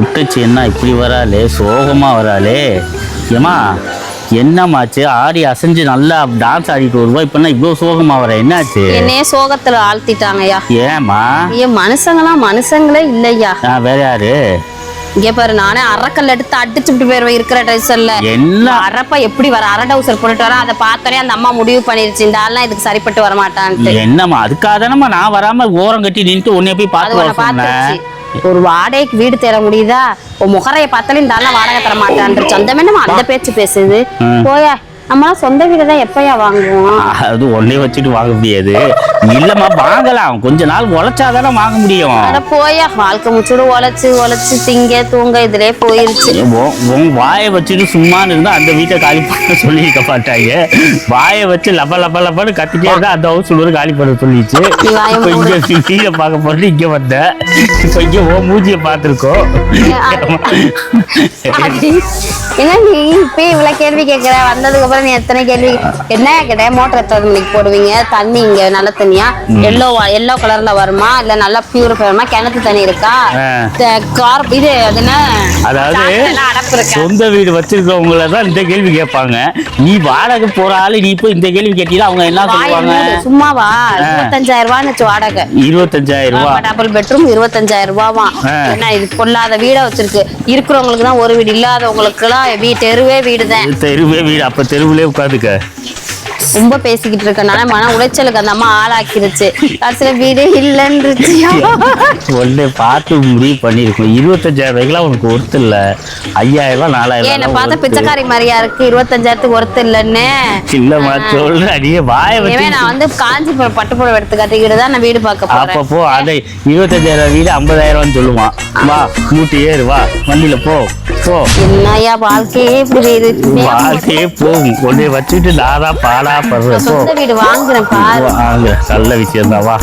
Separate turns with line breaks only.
குட்டச்சி என்ன இப்படி வராளே சோகமாக வராளே. ஏமா என்னம்மாச்சு? ஆடி அசைஞ்சு நல்லா டான்ஸ் ஆடிட்டு வருவா இப்போனா இவ்வளோ சோகமாக வர என்னாச்சு?
என்னையே சோகத்துல ஆழ்த்திட்டாங்கய்யா.
ஏம்மா?
ஐயா மனுஷங்களாம் மனுஷங்களே இல்லையா
வேற யாரு?
இங்க பாரு நானே அறக்கல் எடுத்து அடிச்சுட்டு போயிருவேன் இருக்கிற ட்ரெஸ்ல
எல்லாம்
அரப்பா எப்படி வர அரை டவுசர் போட்டுட்டு வர அதை பார்த்தோன்னே அந்த அம்மா முடிவு பண்ணிருச்சு இந்த ஆள்லாம் இதுக்கு சரிப்பட்டு வர மாட்டான்ட்டு
என்னம்மா அதுக்காக தானம்மா நான் வராம ஓரம் கட்டி நின்றுட்டு உன்னை போய் பார்த்து
ஒரு வாடகைக்கு வீடு தேட முடியுதா? உன் முகரைய பார்த்தாலே இந்த ஆள்லாம் வாடகை தர மாட்டான்ட்டு சொந்தமே நம்ம அந்த பேச்சு பேசுது. போயா நம்மளாம் சொந்த வீடு தான் எப்பயா வாங்குவோம்?
அது ஒன்னே வச்சுட்டு வாங்க முடியாது. இல்லம்மா வாங்கலாம். கொஞ்ச நாள் உழைச்சாதானே வாங்க முடியும்.
அட போயா வாழ்க்கை முச்சுடு உழைச்சு உழைச்சு திங்க தூங்க இதுலயே போயிருச்சு.
உன் வாயை வச்சுட்டு சும்மா இருந்தா அந்த வீட்டை காலி பண்ண சொல்லியிருக்க மாட்டாங்க. வாயை வச்சு லப லப லபன்னு கத்திட்டே இருந்தா அந்த ஹவுஸ் ஒரு காலி பண்ண சொல்லிச்சு. இப்போ இங்க
மூடு.
வீடை பார்க்க போறது இங்க வந்த இப்போ இங்க ஓ மூஞ்சிய பார்த்துருக்கோம்.
என்ன நீ இப்ப இவ்வளவு கேள்வி கேக்குற? வந்ததுக்கு அப்புறம் நீ எத்தனை கேள்வி என்ன? கேட்ட மோட்டர் எத்தனை மணிக்கு போடுவீங்க? தண்ணி இங்க நல்ல தண்ணியா? எல்லோ எல்லோ கலர்ல வருமா? இல்ல நல்லா பியூரிஃபை வருமா கிணத்து தண்ணி இருக்கா?
ஆ.
த- கார் இது என்ன?
அதாவது சொந்த வீடு வச்சிருக்கவங்கள தான் இந்த கேள்வி கேட்பாங்க. நீ வாடகை போற ஆளு நீ இப்போ இந்த கேள்வி கேட்டீங்கன்னா அவங்க என்ன சொல்லுவாங்க.
சும்மாவா இருபத்தஞ்சாயிரம் ரூபான்னு வாடகை.
இருபத்தஞ்சாயிரம் ரூபாய்
டபுள் பெட்ரூம் இருபத்தஞ்சாயிரம் ரூபாவா?
ஆ.
என்ன இது பொல்லாத வீடா வச்சிருக்கு? இருக்கிறவங்களுக்கு தான் ஒரு வீடு இல்லாதவங்களுக்கு எல்லாம் தெருவே வீடு தான்
தெருவே வீடு அப்ப தெருவுலே உட்காந்துக்க.
ரொம்ப பேசிக்கிட்டு இருக்கனால மன உளைச்சலுக்கு அந்த அம்மா ஆளாக்கிருச்சு. கடைசியில வீடே இல்லைன்றுச்சு.
ஒன்னே பார்த்து முடிவு பண்ணிருக்கோம். இருபத்தஞ்சாயிரம் ரூபாய்க்குலாம் உனக்கு ஒருத்து இல்ல. ஐயாயிரம் ரூபாய் நாலாயிரம்
என்னை பார்த்தா பிச்சைக்காரி மாதிரியா இருக்கு. இருபத்தஞ்சாயிரத்துக்கு ஒருத்தர் இல்லைன்னு.
இல்லம்மா சொல்ற நீ வாய வச்சு
நான் வந்து காஞ்சிபுரம் பட்டுப்புடவை எடுத்து கட்டிக்கிட்டு தான் நான் வீடு பார்க்க போறேன்.
அப்பப்போ அதை இருபத்தஞ்சாயிரம் வீடு ஐம்பதாயிரம் சொல்லுவான். வா மூட்டி ஏறு வா வண்டியில போ. போ
என்னய்யா வாழ்க்கையே இப்படி
வாழ்க்கையே போகும் உன்னை வச்சுட்டு நானா பாடா படுறேன்.
சொந்த வீடு வாங்குறேன்
நல்ல விஷயம் தான் வா.